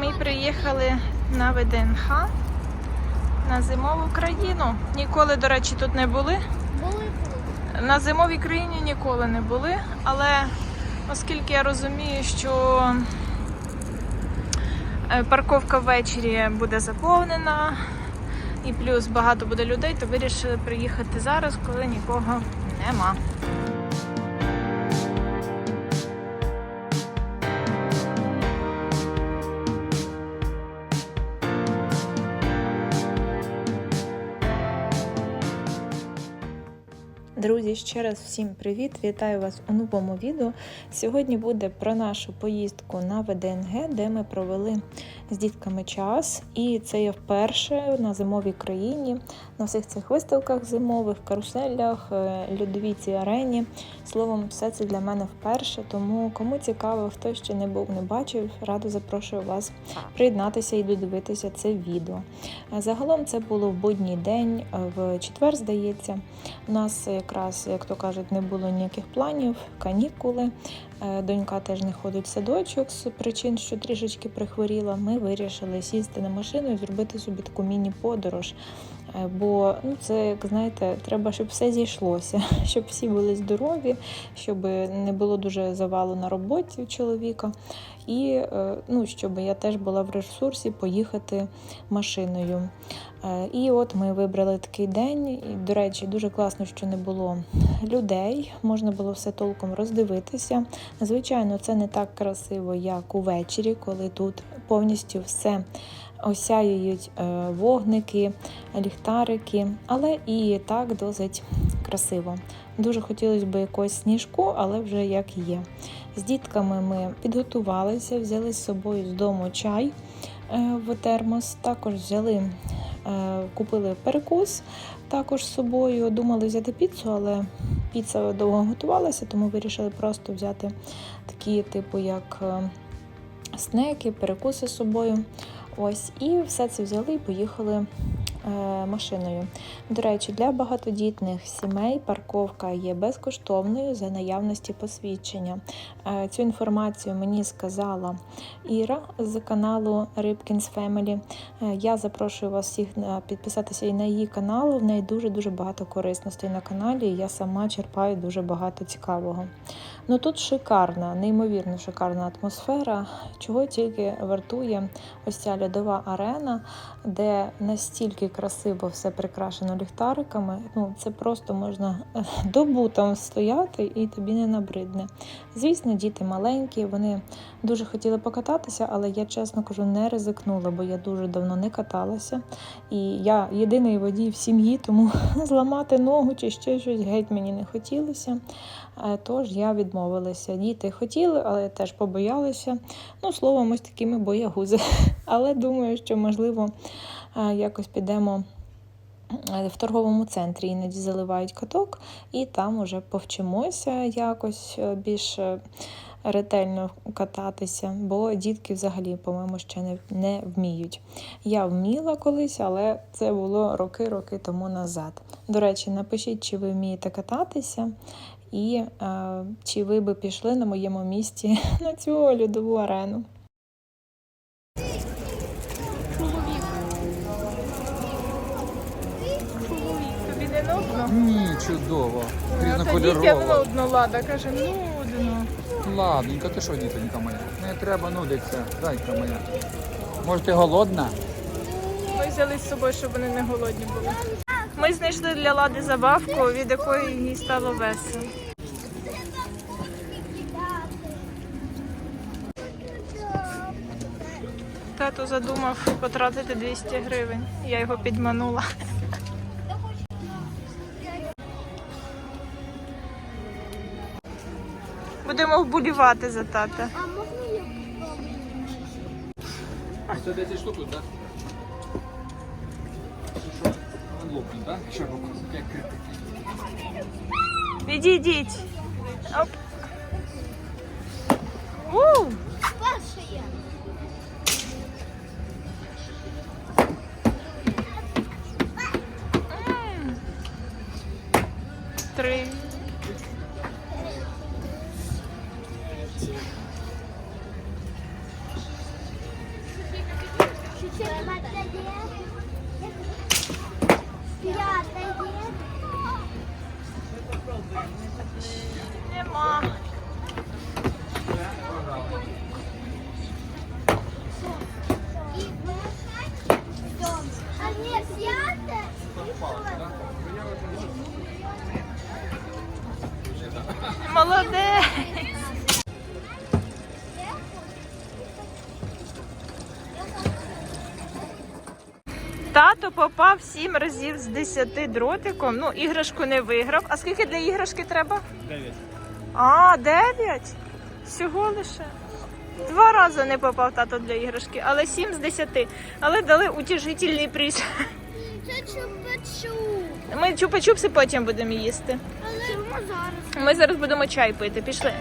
Ми приїхали на ВДНХ на зимову країну. Ніколи, до речі, тут не були. Були На зимовій країні ніколи не були, але оскільки я розумію, що е, парковка ввечері буде заповнена і плюс багато буде людей, то вирішили приїхати зараз, коли нікого нема. Друзі, ще раз всім привіт! Вітаю вас у новому відео. Сьогодні буде про нашу поїздку на ВДНГ, де ми провели з дітками час. І це є вперше на зимовій країні, на всіх цих виставках зимових, каруселях, е, льодовій арені. Словом, все це для мене вперше. Тому кому цікаво, хто ще не був, не бачив, радо запрошую вас приєднатися і додивитися це відео. Е, Загалом це було в будній день, е, в четвер, здається. У нас якраз, як то кажуть, не було ніяких планів, канікули. Е, Донька теж не ходить в садочок з причин, що трішечки прихворіла. Ми вирішили сісти на машину і зробити собі таку міні-подорож. Е, Бо ну, це, як знаєте, треба, щоб все зійшлося, щоб всі були здорові, щоб не було дуже завалу на роботі у чоловіка. І е, ну, щоб я теж була в ресурсі поїхати машиною. Е, І от ми вибрали такий день. І, до речі, дуже класно, що не було людей. Можна було все толком роздивитися. Звичайно, це не так красиво, як увечері, коли тут повністю все осяюють е, вогники, ліхтарики, але і так досить красиво. Дуже хотілося б якогось сніжку, але вже як є. З дітками ми підготувалися, взяли з собою з дому чай е, в термос, також взяли, купили перекус також з собою. Думали взяти піцу, але піца довго готувалася, тому вирішили просто взяти такі, типу, як е, снеки, перекуси з собою. Ось, і все це взяли і поїхали е, машиною. До речі, для багатодітних сімей парковка є безкоштовною за наявності посвідчення. Е, цю інформацію мені сказала Іра з каналу Ribkins Family. Е, я запрошую вас всіх підписатися і на її канал. В неї дуже дуже багато корисностей на каналі. Я сама черпаю дуже багато цікавого. Ну тут шикарна, неймовірно шикарна атмосфера, чого тільки вартує ось ця льодова арена, де настільки красиво все прикрашено ліхтариками. Ну це просто можна добу там стояти і тобі не набридне. Звісно, діти маленькі, вони дуже хотіли покататися, але я чесно кажу, не ризикнула, бо я дуже давно не каталася. І я єдиний водій в сім'ї, тому зламати ногу чи ще щось геть мені не хотілося. Тож я відмовилася. Діти хотіли, але теж побоялися. Ну, словом, ось такими боягузи. Але думаю, що можливо якось підемо. е, В торговому центрі іноді заливають каток, і там уже повчимося якось е, більш е, ретельно кататися, бо дітки взагалі, по-моєму, ще не, не вміють. Я вміла колись, але це було роки-роки тому назад. До речі, напишіть, чи ви вмієте кататися, і е, чи ви би пішли на моєму місці на цю льодову арену. Чоловік. Чоловік, тобі не нудно? Ні, чудово. Різнокольорово. нудно, Лада каже, нудно. Ладненько, ти що, дітонька моя? Не треба нудитися, зайка моя. Може, ти голодна? Ми взяли з собою, щоб вони не голодні були. Ми знайшли для лади забавку, від якої їй стало весело. Тато задумав потратити 200 гривень. Я його підманула. Будемо вболівати за тата. А можна я Це 10 штук, так? Лопнуть, так? Що робити? Як Відійдіть. Оп. У! перша є? М. Три. Молодець. Тато попав 7 разів з 10 дротиком. Ну, іграшку не виграв. А скільки для іграшки треба? 9. А, 9? Всього лише. Два рази не попав тато для іграшки, але 7 з 10. Але дали утішительний приз. Це чупа-чу. Ми чупа-чупси потім будемо їсти. Зараз? Ми зараз будемо чай пити. Пішли.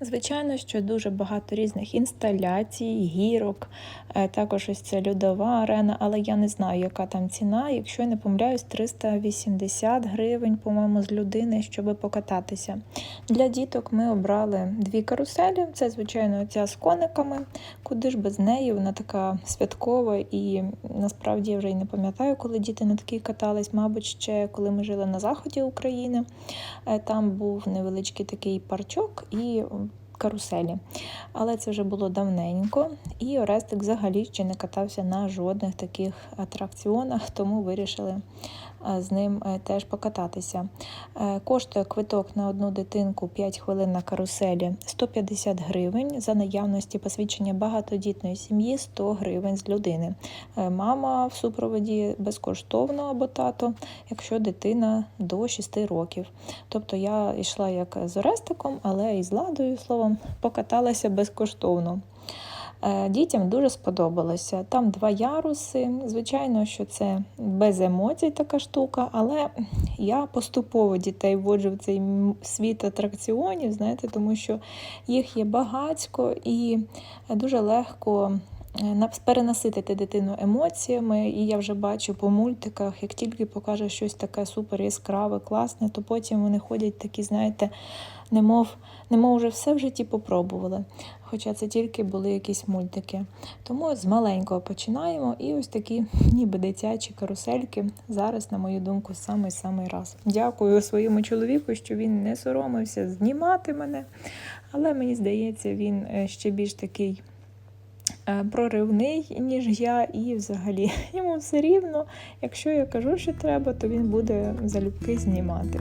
Звичайно, що дуже багато різних інсталяцій, гірок, е, також ось це льодова арена, але я не знаю, яка там ціна. Якщо я не помиляюсь, 380 гривень, по-моєму, з людини, щоб покататися. Для діток ми обрали дві каруселі. Це, звичайно, ця з кониками. Куди ж без неї? Вона така святкова, і насправді я вже й не пам'ятаю, коли діти на такій катались, мабуть, ще коли ми жили на заході України. Е, Там був невеличкий такий парчок і каруселі. Але це вже було давненько, і Орестик взагалі ще не катався на жодних таких атракціонах, тому вирішили е, з ним е, теж покататися. Е, Коштує квиток на одну дитинку 5 хвилин на каруселі 150 гривень. За наявності посвідчення багатодітної сім'ї 100 гривень з людини. Мама в супроводі безкоштовно або тато, якщо дитина до 6 років. Тобто я йшла як з Орестиком, але і з ладою словом покаталася безкоштовно. Е, Дітям дуже сподобалося. Там два яруси. Звичайно, що це без емоцій така штука, але я поступово дітей вводжу в цей світ атракціонів, знаєте, тому що їх є багатько і дуже легко е, перенаситити дитину емоціями. І я вже бачу по мультиках, як тільки покаже щось таке супер яскраве, класне, то потім вони ходять такі, знаєте, немов, немов вже все в житті попробували. Хоча це тільки були якісь мультики. Тому з маленького починаємо, і ось такі ніби дитячі карусельки зараз, на мою думку, самий самий раз. Дякую своєму чоловіку, що він не соромився знімати мене, але мені здається, він е, ще більш такий. е, Проривний, ніж я, і взагалі йому все рівно. Якщо я кажу, що треба, то він буде залюбки знімати.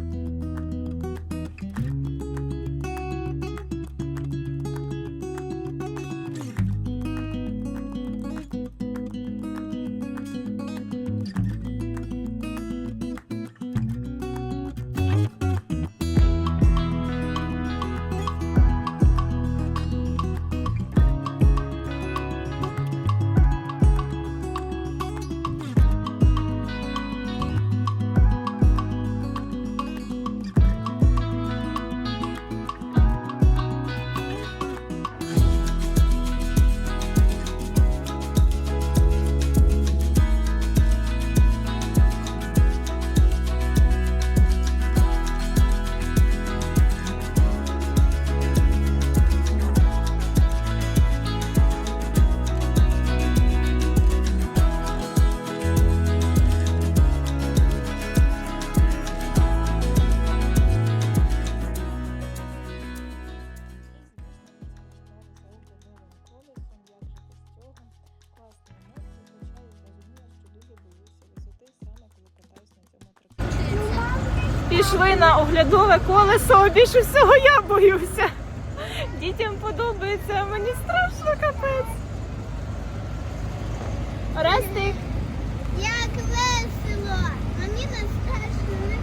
Прийшли колесо. Більше всього я боюся. Дітям подобається, а мені страшно капець. Рестик. Як весело. Мені не страшно.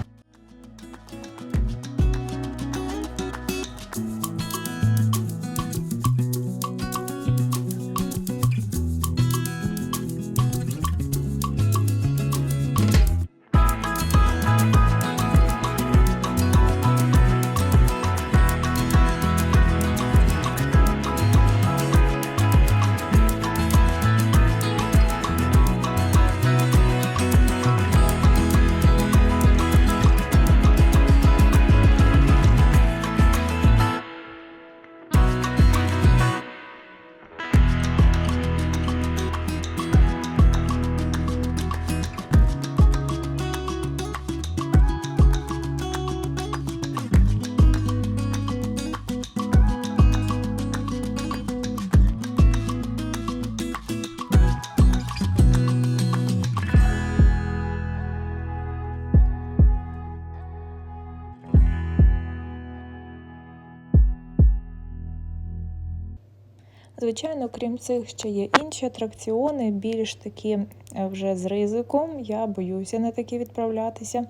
Звичайно, крім цих ще є інші атракціони, більш такі вже з ризиком. Я боюся на такі відправлятися.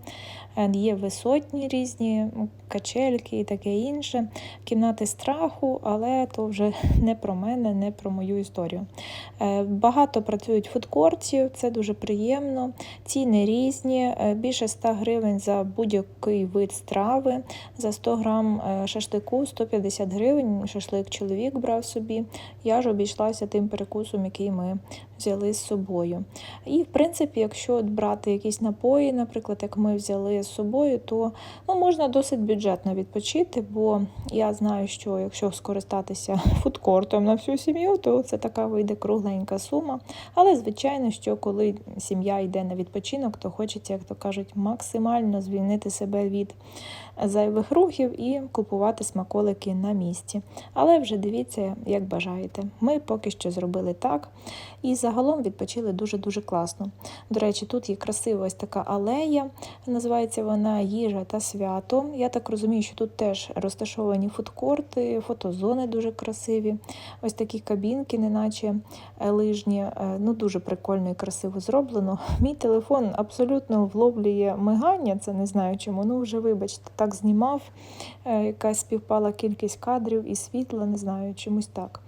Е, Є висотні різні качельки і таке інше, кімнати страху, але то вже не про мене, не про мою історію. Е, Багато працюють фудкортів, це дуже приємно. Ціни різні, е, більше 100 гривень за будь-який вид страви. За 100 грам е, шашлику 150 гривень. Шашлик чоловік брав собі. Я ж обійшлася тим перекусом, який ми взяли з собою. І, в принципі, якщо брати якісь напої, наприклад, як ми взяли з собою, то ну, можна досить бюджетно відпочити, бо я знаю, що якщо скористатися фудкортом на всю сім'ю, то це така вийде кругленька сума. Але, звичайно, що коли сім'я йде на відпочинок, то хочеться, як то кажуть, максимально звільнити себе від зайвих рухів і купувати смаколики на місці. Але вже дивіться, як бажаєте. Ми поки що зробили так. І загалом відпочили дуже-дуже класно. До речі, тут є красива ось така алея, називається вона Їжа та свято. Я так розумію, що тут теж розташовані фудкорти, фотозони дуже красиві. Ось такі кабінки, неначе е, лижні. Е, Ну, дуже прикольно і красиво зроблено. Мій телефон абсолютно вловлює мигання, це не знаю чому. Ну, вже вибачте, так знімав. Е, Якась співпала кількість кадрів і світла, не знаю, чомусь так.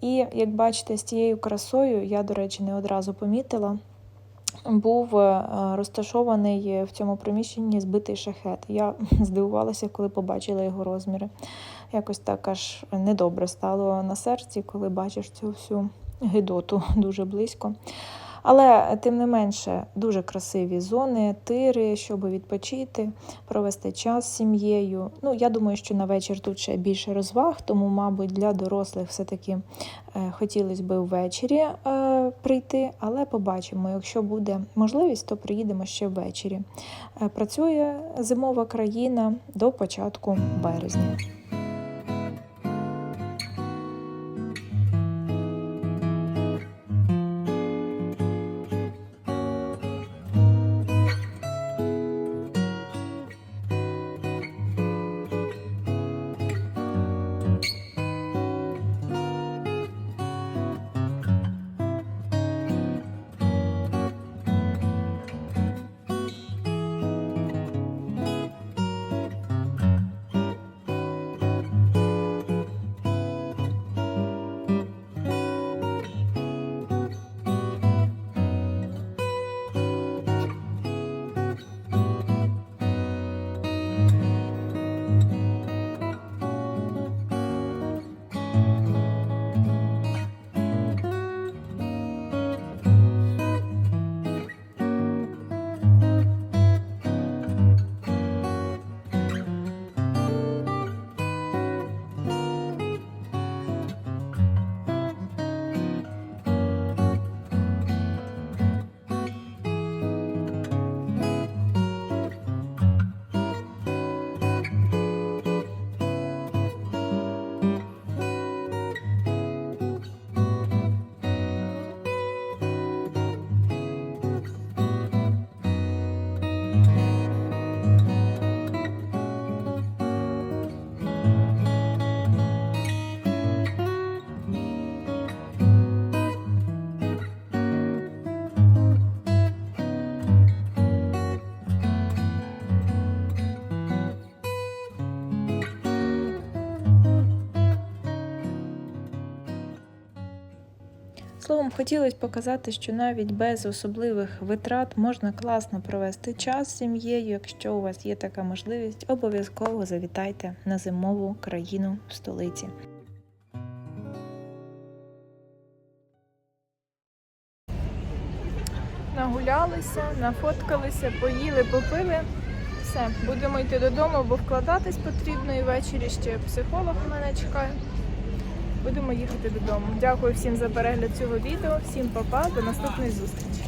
І як бачите, з цією красою, я, до речі, не одразу помітила. Був е, розташований в цьому приміщенні збитий шахет. Я здивувалася, коли побачила його розміри. Якось так аж недобре стало на серці, коли бачиш цю всю гидоту дуже близько. Але тим не менше дуже красиві зони, тири, щоб відпочити, провести час з сім'єю. Ну, я думаю, що на вечір тут ще більше розваг, тому, мабуть, для дорослих все-таки е, хотілося б ввечері е, прийти, але побачимо. Якщо буде можливість, то приїдемо ще ввечері. Е, працює зимова країна до початку березня. Словом, хотілося показати, що навіть без особливих витрат можна класно провести час з сім'єю. Якщо у вас є така можливість, обов'язково завітайте на зимову країну в столиці. Нагулялися, нафоткалися, поїли, попили. Все, будемо йти додому, бо вкладатись потрібно і ввечері ще психолог мене чекає. Будемо їхати додому. Дякую всім за перегляд цього відео. Всім па-па, до наступної зустрічі.